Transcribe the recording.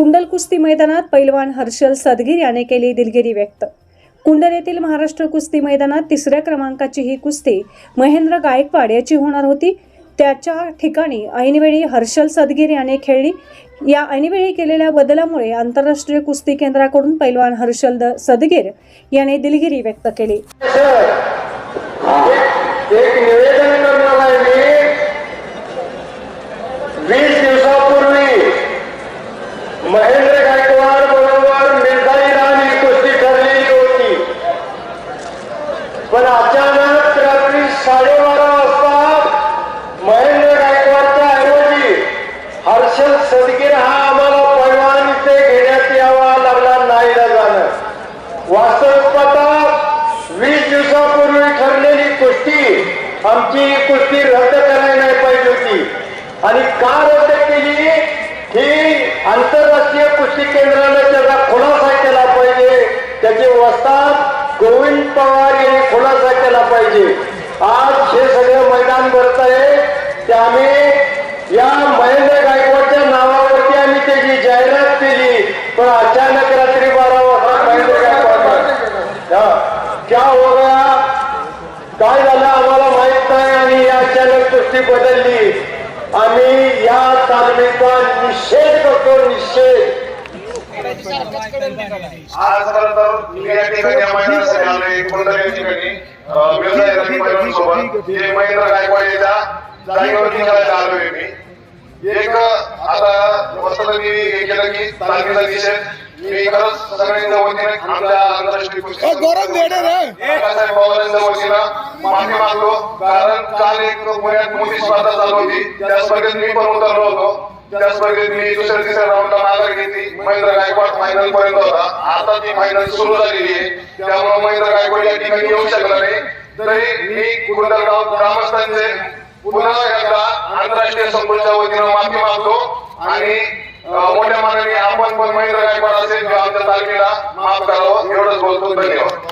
कुंडल कुस्ती मैदानात पैलवान हर्षल सदगीर याने केली दिलगिरी व्यक्त. कुंडल येथील महाराष्ट्र कुस्ती मैदानात तिसऱ्या क्रमांकाची ही कुस्ती महेंद्र गायकवाड याची होणार होती. त्याच्या ठिकाणी ऐनवेळी हर्षल सदगीर याने खेळली. या ऐनवेळी केलेल्या बदलामुळे आंतरराष्ट्रीय कुस्ती केंद्राकडून पैलवान हर्षल द- सदगीर याने दिलगिरी व्यक्त केली एक निवेदन करणार आहे मी वीस दिवसापूर्वी महेंद्र गायकवाड बरोबर मिर्झाई रान ही कुस्ती ठरलेली होती. पण अचानक रात्री साडेबारा वाजता महेंद्र गायकवाडच्या ऐवजी हर्षल सदगीर हा आम्हाला पैलवान इथे घेण्यात यावा लागला नाही जाणं. वास्तविकता वीस दिवसापूर्वी ठरलेली कुस्ती आमची कुस्ती रद्द करायला नाही पाहिजे होती. आणि का रद्द केली? ही आंतरराष्ट्रीय कृषी केंद्राने त्याचा खुलासा केला पाहिजे त्याचे वस्ताद गोविंद पवार यांनी खुलासा केला पाहिजे. आज हे सगळं मैदान भरत आहे ते आम्ही या महेंद्र गायकवाडच्या नावावरती आम्ही त्याची जाहिरात केली पण अचानक रात्री बारा वाजता महेंद्र गायकवाड क्या हो गया? काय झालं आम्हाला माहीत नाही आणि या अचानक गोष्टी बदलली. आम्ही या तालमीचा निषेध करतो निषेध. महेंद्र गायकवाड याच्या जागेवर निघायला आलोय मी एक आता वस्तू मी हे केलं की तालमीचा निषेध मी खरंच सगळ्यांच्या वतीने आमच्या आंतरराष्ट्रीय पवारांच्या वतीनं माफी मागतो कारण काल एक पुण्यात मोठी स्पर्धा चालू होती. त्या स्पर्धेत मी पण उतरलो होतो. त्या स्पर्धेत मी दुसऱ्या तिसऱ्या राऊंडला माघार घेतली. महेंद्र गायकवाड फायनल पर्यंत होता. आता ती फायनल सुरू झालेली आहे. त्यामुळे महेंद्र गायकवाड या ठिकाणी येऊ शकला नाही. तरी मी कुंडलगाव ग्रामस्थांचे पुन्हा एकदा आंतरराष्ट्रीय संकुलच्या वतीनं माफी मागतो. आणि मोठ्या मानाने आपण पण महेंद्र गायकवाड असेल किंवा आमच्या तालमीला माफ करावं. एवढंच बोलतो. धन्यवाद.